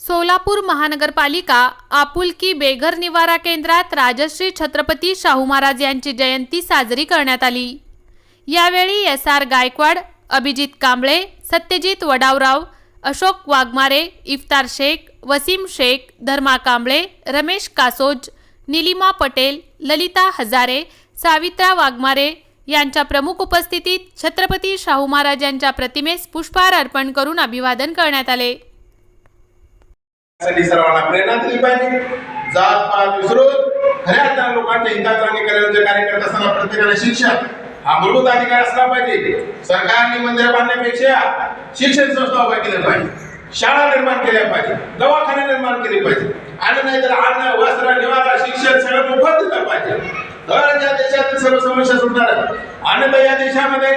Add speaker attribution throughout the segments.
Speaker 1: सोलापूर महानगरपालिका आपुलकी बेघर निवारा केंद्रात राजश्री छत्रपती शाहू महाराज यांची जयंती साजरी करण्यात आली. यावेळी एस आर गायकवाड अभिजित कांबळे सत्यजित वडावराव अशोक वाघमारे इफ्तार शेख वसीम शेख धर्मा कांबळे रमेश कासोज निलिमा पटेल ललिता हजारे सावित्रा वाघमारे यांच्या प्रमुख उपस्थितीत छत्रपती शाहू महाराज यांच्या प्रतिमेस पुष्पहार अर्पण करून अभिवादन करण्यात आले.
Speaker 2: साठी सर्वांना प्रेरणा दिली पाहिजे. जात पात विसरून खऱ्या अर्थाने लोकांच्या हिताचं आणि कल्याणाचे कार्य करत असताना प्रत्येकाला शिक्षण हा मूलभूत अधिकार असला पाहिजे. सरकारने मंदिर बांधण्यापेक्षा शिक्षण संस्था उभ्या केल्या पाहिजे. शाळा निर्माण केल्या पाहिजे. दवाखाने निर्माण केले पाहिजे. आणि नाहीतर अन्न वस्त्र निवारा शिक्षण सगळं मोफत दिलं पाहिजे. तर या देशातील सर्व समस्या सुटणार आणि तर या देशामध्ये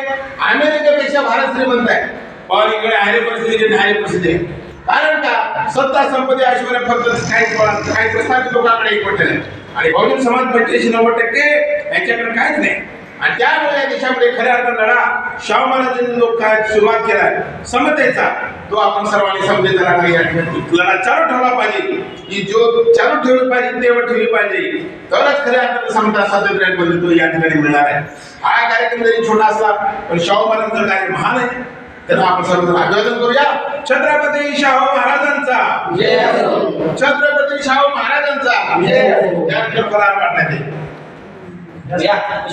Speaker 2: अमेरिकेपेक्षा भारत श्रीमंत आहे. पण इकडे आहे परिस्थिती नाही परिस्थिती आहे. कारण का? सत्ता संपत्ती ऐश्वर फक्त काही काही प्रस्थापित लोकांकडे एकवटले आहे आणि बहुजन समाज पंच्याऐंशी नव्वद टक्के यांच्याकडे काहीच नाही. आणि त्यामुळे या देशामध्ये खऱ्या अर्थानं लढा शाहू महाराजांनी लोक काय सुरुवात केला समतेचा तो आपण सर्वांनी समतेचा लढा या ठिकाणी लढा चालू ठेवला पाहिजे. ही जो चालू ठेवली पाहिजे तेवढ ठेवली पाहिजे. तरच खऱ्या अर्थानं समता स्वातंत्र्य तो या ठिकाणी मिळणार आहे. हा कार्यक्रम जरी छोटा असला पण शाहू महाराजांचा कार्य महान आहे. त्यांना आपण सर्वजण अभिवादन करूया. छत्रपती शाहू महाराजांचा. छत्रपती शाहू महाराजांचा.
Speaker 3: या,